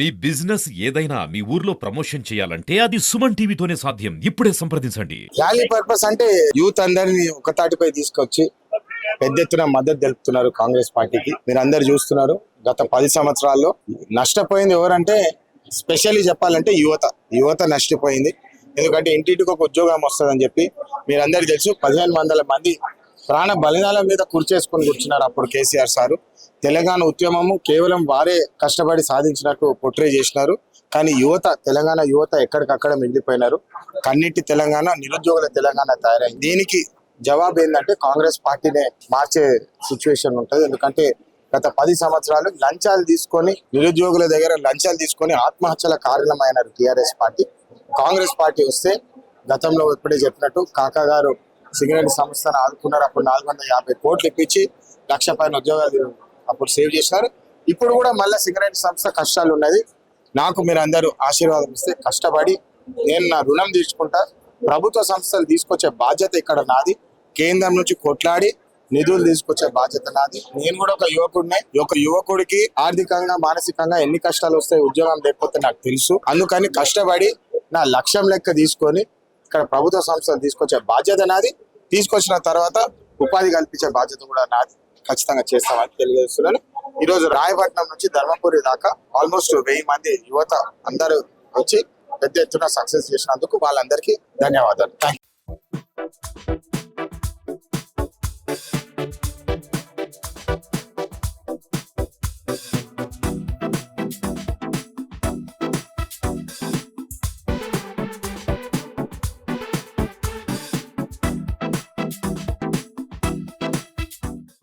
మీ business ఏదైనా మీ ఊర్లో promotion చేయాలంటే అది సుమన్ టీవీతోనే సాధ్యం. ఇప్పుడే సంప్రదించండి. ర్యాలీ పర్పస్ అంటే యూత్ అందరినీ ఒక తాటిపై తీసుకొచ్చి పెద్ద ఎత్తున మద్దతు తెలుపుతున్నారు కాంగ్రెస్ పార్టీకి. మీరు అందరు చూస్తున్నారు గత పది సంవత్సరాల్లో నష్టపోయింది ఎవరంటే స్పెషల్లీ చెప్పాలంటే యువత. యువత నష్టపోయింది. ఎందుకంటే ఇంటింటికి ఒక ఉద్యోగం వస్తుందని చెప్పి మీరందరికీ తెలుసు పదిహేను వందల మంది ప్రాణ బలిదాల మీద కూర్చేసుకొని కూర్చున్నారు అప్పుడు కేసీఆర్ సారు. తెలంగాణ ఉద్యమము కేవలం వారే కష్టపడి సాధించినట్టు పొట్రే చేసినారు. కానీ యువత తెలంగాణ యువత ఎక్కడికక్కడ మిగిలిపోయినారు. కన్నిటి తెలంగాణ నిరుద్యోగుల తెలంగాణ తయారైంది. దీనికి జవాబు ఏంటంటే కాంగ్రెస్ పార్టీనే మార్చే సిచ్యువేషన్ ఉంటుంది. ఎందుకంటే గత పది సంవత్సరాలు లంచాలు తీసుకొని నిరుద్యోగుల దగ్గర లంచాలు తీసుకొని ఆత్మహత్యల కారణమైనారు టీఆర్ఎస్ పార్టీ. కాంగ్రెస్ పార్టీ వస్తే గతంలో ఇప్పుడే చెప్పినట్టు కాకా గారు సింగరేణి సంస్థను ఆదుకున్నారు. అప్పుడు నాలుగు వందల యాభై కోట్లు ఇప్పించి లక్ష పైన ఉద్యోగాలు అప్పుడు సేవ్ చేశారు. ఇప్పుడు కూడా మళ్ళీ సింగరేణి సంస్థ కష్టాలు ఉన్నది. నాకు మీరు అందరూ ఆశీర్వాదం ఇస్తే కష్టపడి నేను నా రుణం తీర్చుకుంటా. ప్రభుత్వ సంస్థలు తీసుకొచ్చే బాధ్యత ఇక్కడ నాది. కేంద్రం నుంచి కొట్లాడి నిధులు తీసుకొచ్చే బాధ్యత నాది. నేను కూడా ఒక యువకుడినే. ఒక యువకుడికి ఆర్థికంగా మానసికంగా ఎన్ని కష్టాలు వస్తాయి ఉద్యోగం లేకపోతే నాకు తెలుసు. అందుకని కష్టపడి నా లక్ష్యం లెక్క తీసుకొని ఇక్కడ ప్రభుత్వ సంస్థలు తీసుకొచ్చే బాధ్యత నాది. తీసుకొచ్చిన తర్వాత ఉపాధి కల్పించే బాధ్యత కూడా నాది. ఖచ్చితంగా చేస్తామని తెలియజేస్తున్నాను. ఈ రోజు రాయపట్నం నుంచి ధర్మపురి దాకా ఆల్మోస్ట్ వెయ్యి మంది యువత అందరూ వచ్చి పెద్ద ఎత్తున సక్సెస్ చేసినందుకు వాళ్ళందరికీ ధన్యవాదాలు. థ్యాంక్